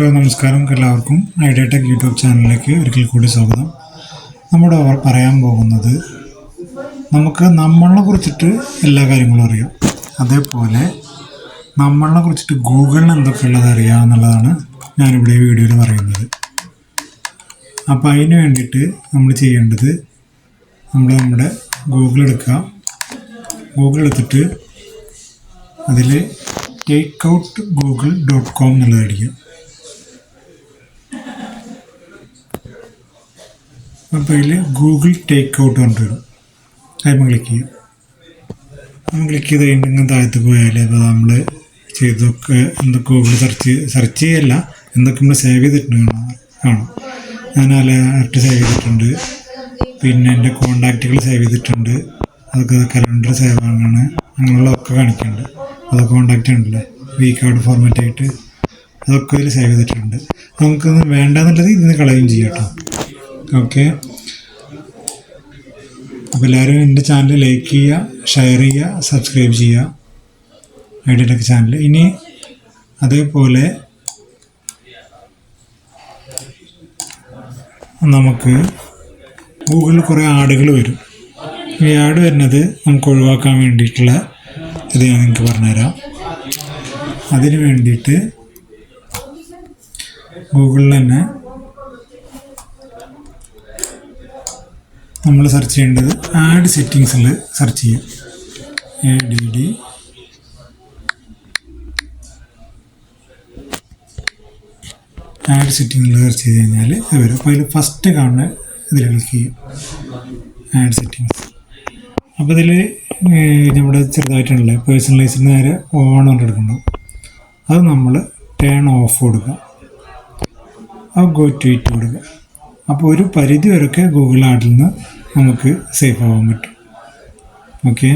Hello നമസ്കാരം എല്ലാവർക്കും. Idea tech YouTube ചാനലിലേക്ക് ഒരിക്കൽ കൂടി സ്വാഗതം. നമ്മുടെ അവർ പറയാൻ പോകുന്നത് നമുക്ക് നമ്മളെ കുറിച്ചിട്ട് എല്ലാ കാര്യങ്ങളും അറിയാം. അതേപോലെ നമ്മളെ കുറിച്ചിട്ട് ഗൂഗിളിന് എന്തൊക്കെ ഉള്ളത് അറിയാം എന്നുള്ളതാണ് ഞാനിവിടെ വീഡിയോയിൽ പറയുന്നത്. അപ്പോൾ അതിന് വേണ്ടിയിട്ട് നമ്മൾ ചെയ്യേണ്ടത് നമ്മൾ നമ്മുടെ ഗൂഗിൾ എടുക്കുക. ഗൂഗിൾ എടുത്തിട്ട് അതിൽ take out Google dot com എന്നുള്ളത് അടിക്കുക അപ്പോൾ അതിൽ ഗൂഗിൾ ടേക്ക് ഔട്ട് ഉണ്ട് വരും അതിന് ക്ലിക്ക് ചെയ്യും നമ്മൾ ക്ലിക്ക് ചെയ്ത് കഴിഞ്ഞിട്ടുണ്ടെങ്കിൽ താഴത്ത് പോയാൽ ഇപ്പോൾ നമ്മൾ ചെയ്തൊക്കെ എന്തൊക്കെ ഗൂഗിൾ സെർച്ച് സെർച്ച് ചെയ്യല്ല എന്തൊക്കെ നമ്മൾ സേവ് ചെയ്തിട്ടുണ്ട് കാണും. ഞാൻ അലേർട്ട് സേവ് ചെയ്തിട്ടുണ്ട്. പിന്നെ എന്റെ കോണ്ടാക്റ്റുകൾ സേവ് ചെയ്തിട്ടുണ്ട്. അതൊക്കെ കലണ്ടർ സേവ് ആണ് അങ്ങനെയുള്ളതൊക്കെ കാണിക്കുന്നുണ്ട്. അതൊക്കെ കോണ്ടാക്റ്റ് ഉണ്ടല്ലേ? വി കാർഡ് ഫോർമാറ്റ് ആയിട്ട് അതൊക്കെ ഇതിൽ സേവ് ചെയ്തിട്ടുണ്ട്. നമുക്കൊന്ന് വേണ്ടെന്നുള്ളത് ഇതിന് കളയുകയും ചെയ്യാം കേട്ടോ. ഓക്കെ അപ്പോൾ എല്ലാവരും എന്റെ ചാനൽ ലൈക്ക് ചെയ്യുക ഷെയർ ചെയ്യുക സബ്സ്ക്രൈബ് ചെയ്യുക. ഐഡിയ ചാനൽ ഇനി അതേപോലെ നമുക്ക് ഗൂഗിളിൽ കുറേ ആടുകൾ വരും. ഈ ആട് വരുന്നത് നമുക്ക് ഒഴിവാക്കാൻ വേണ്ടിയിട്ടുള്ള ഇത് ഞാൻ നിങ്ങൾക്ക് പറഞ്ഞുതരാം. അതിന് വേണ്ടിയിട്ട് ഗൂഗിളിൽ തന്നെ നമ്മൾ സെർച്ച് ചെയ്യേണ്ടത് ആഡ് സെറ്റിങ്സിൽ സെർച്ച് ചെയ്യാം. എ ഡി ഡി ആഡ് സെറ്റിങ്ങിൽ സെർച്ച് ചെയ്ത് കഴിഞ്ഞാൽ ഇത് വരും. അപ്പോൾ അതിൽ ഫസ്റ്റ് കാണുന്ന ഇതിൽ ക്ലിക്ക് ചെയ്യും. ആഡ് സെറ്റിങ്സ് അപ്പോൾ ഇതിൽ നമ്മുടെ ചെറുതായിട്ടുള്ള പേഴ്സണലൈസിന് നേരെ ഓൺ കൊണ്ട് എടുക്കണം അത് നമ്മൾ ടേൺ ഓഫ് കൊടുക്കുക ആ ഗോ ട്വീറ്റ് കൊടുക്കുക അപ്പോൾ ഒരു പരിധി വരെയൊക്കെ ഗൂഗിൾ ആഡിൽ നിന്ന് നമുക്ക് സേഫ് ആവാൻ പറ്റും. ഓക്കെ